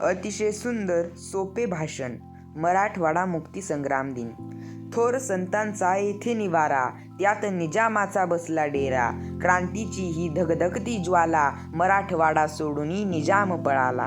अतिशय सुंदर सोपे भाषण मराठवाडा मुक्तीसंग्राम दिन. थोर संतांचा येथे निवारा त्यात निजामाचा बसला डेरा. क्रांतीची ही धगधगती ज्वाला मराठवाडा सोडून निजाम पळाला.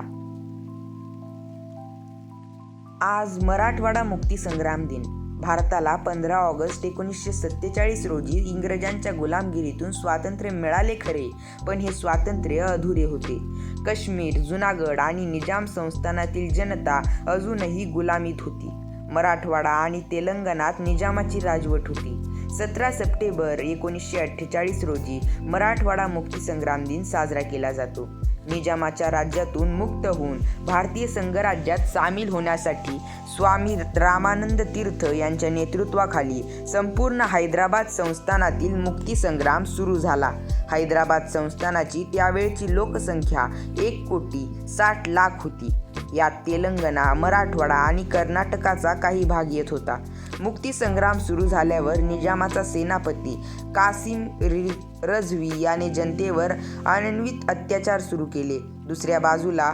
आज मराठवाडा मुक्तीसंग्राम दिन. भारताला पंधरा ऑगस्ट एकोणीसशे सत्तेचाळीस रोजी इंग्रजांच्या गुलामगिरीतून स्वातंत्र्य मिळाले खरे पण हे स्वातंत्र्य अधुरे होते. काश्मीर जुनागड आणि निजाम संस्थानातील जनता अजूनही गुलामीत होती. मराठवाडा आणि तेलंगणात निजामाची राजवट होती. सतरा सप्टेंबर एकोणीसशे अठ्ठेचाळीस रोजी मराठवाडा मुक्तीसंग्राम दिन साजरा केला जातो. निजामाच्या राज्यातून मुक्त होऊन भारतीय संघराज्यात सामील होण्यासाठी स्वामी रामानंद तीर्थ यांच्या नेतृत्वाखाली संपूर्ण हैदराबाद संस्थानातील मुक्तीसंग्राम सुरू झाला. हैदराबाद संस्थानाची त्यावेळची लोकसंख्या एक कोटी साठ लाख होती. यात तेलंगणा मराठवाडा आणि कर्नाटकाचा काही भाग येत होता. मुक्तीसंग्राम सुरू झाल्यावर निजामाचा सेनापती कासिम रझवी याने जनतेवर अनन्वित अत्याचार सुरू केले. दुसऱ्या बाजूला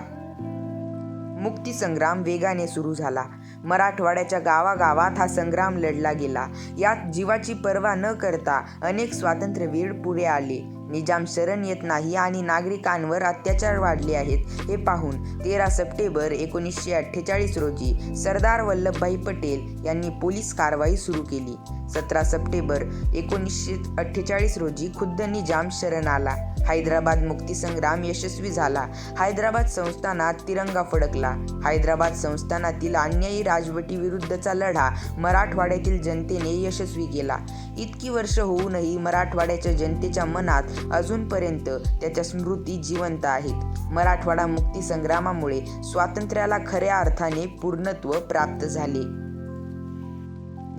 मुक्तीसंग्राम वेगाने सुरू झाला. मराठवाड्याच्या गावागावात हा संग्राम लढला गेला. यात जीवाची पर्वा न करता अनेक स्वातंत्र्यवीर पुढे आले. निजाम शरण येत नाही आणि नागरिकांवर अत्याचार वाढले आहेत. हे पाहून तेरा सप्टेंबर एकोणीसशे अठ्ठेचाळीस रोजी सरदार वल्लभभाई पटेल यांनी पोलीस कारवाई सुरू केली. सतरा सप्टेंबर एकोणीसशे अठ्ठेचाळीस रोजी खुद्द निजाम शरण आला. हैदराबाद मुक्तीसंग्राम यशस्वी झाला. हैदराबाद संस्थानात तिरंगा फडकला. हैदराबाद संस्थानातील अन्यायी राजवटीविरुद्धचा लढा मराठवाड्यातील जनतेने यशस्वी केला. इतकी वर्ष होऊनही मराठवाड्याच्या जनतेच्या मनात अजूनपर्यंत त्याच्या स्मृती जिवंत आहेत. मराठवाडा मुक्तीसंग्रामामुळे स्वातंत्र्याला खऱ्या अर्थाने पूर्णत्व प्राप्त झाले.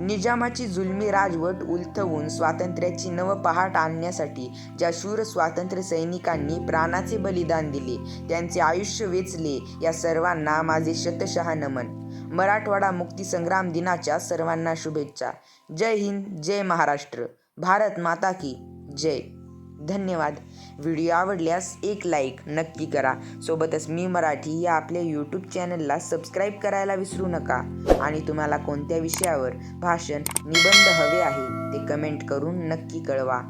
निजामाची जुलमी राजवट उलथवून स्वातंत्र्याची नव पहाट आणण्यासाठी ज्या शूर स्वातंत्र्य सैनिकांनी प्राणाचे बलिदान दिले त्यांचे आयुष्य वेचले या सर्वांना माझे शतशः नमन. मराठवाडा मुक्ती संग्राम दिनाच्या सर्वांना शुभेच्छा. जय हिंद जय महाराष्ट्र. भारत माता की जय. धन्यवाद. व्हिडिओ आवडल्यास एक लाईक नक्की करा. सोबतच मी मराठी या आपल्या यूट्यूब चॅनलला सबस्क्राईब करायला विसरू नका. आणि तुम्हाला कोणत्या विषयावर भाषण निबंध हवे आहे ते कमेंट करून नक्की कळवा.